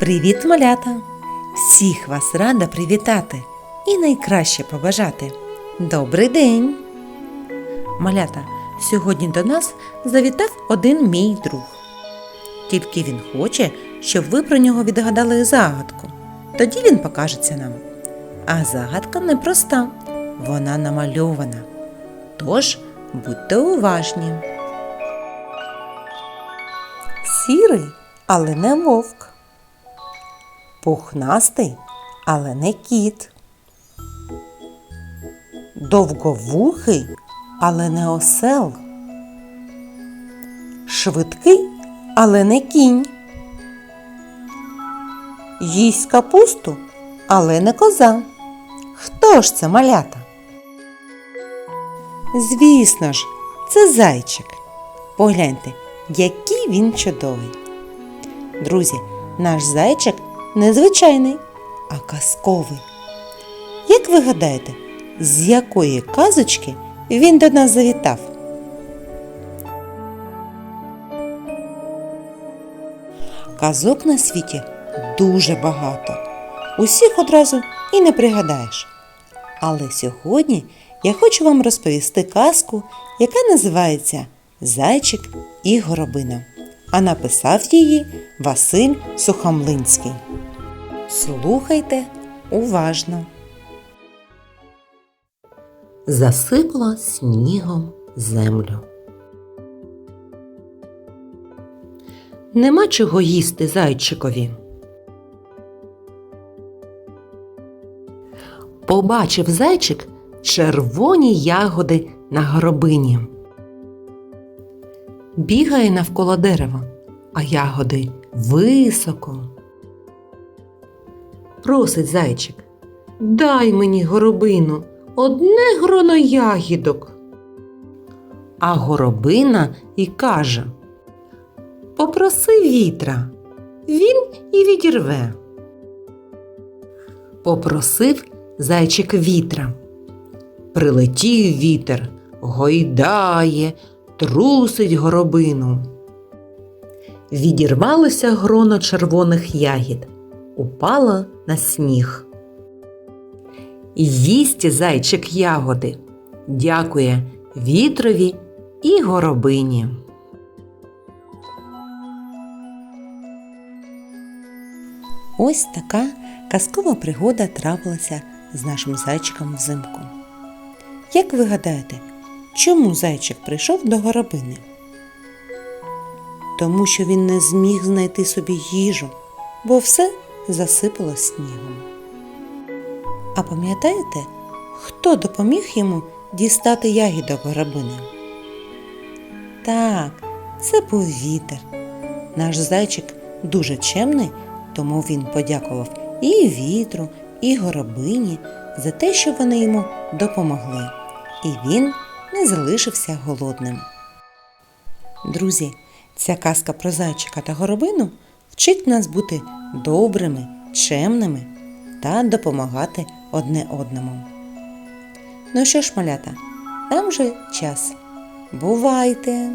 Привіт, малята! Всіх вас рада привітати і найкраще побажати. Добрий день! Малята, сьогодні до нас завітав один мій друг. Тільки він хоче, щоб ви про нього відгадали загадку. Тоді він покажеться нам. А загадка непроста, вона намальована. Тож будьте уважні. Сірий, але не вовк. Пухнастий, але не кіт. Довговухий, але не осел. Швидкий, але не кінь. Їсть капусту, але не коза. Хто ж це малята? Звісно ж, це зайчик. Погляньте, який він чудовий. Друзі, наш зайчик незвичайний, а казковий. Як ви гадаєте, з якої казочки він до нас завітав? Казок на світі дуже багато. Усіх одразу і не пригадаєш. Але сьогодні я хочу вам розповісти казку, яка називається Зайчик і горобина. А написав її Василь Сухомлинський. Слухайте уважно. Засипала снігом землю. Нема чого їсти зайчикові. Побачив зайчик червоні ягоди на горобині. Бігає навколо дерева, а ягоди високо. Просить зайчик, дай мені горобину, одне гроно ягідок. А горобина і каже Попроси вітра, він і відірве. Попросив зайчик вітра. Прилетів вітер, гойдає, трусить горобину. Відірвалося гроно червоних ягід, упало на сніг. Їсть зайчик ягоди, дякує вітрові і горобині. Ось така казкова пригода трапилася з нашим зайчиком взимку. Як ви гадаєте, чому зайчик прийшов до горобини? Тому що він не зміг знайти собі їжу, бо все засипало снігом. А пам'ятаєте, хто допоміг йому дістати ягідок горобини? Так, це був вітер. Наш зайчик дуже чемний, тому він подякував і вітру, і горобині за те, що вони йому допомогли, і він не залишився голодним. Друзі, ця казка про зайчика та горобину вчить нас бути добрими, чемними та допомагати одне одному. Ну що ж, малята, там же час. Бувайте!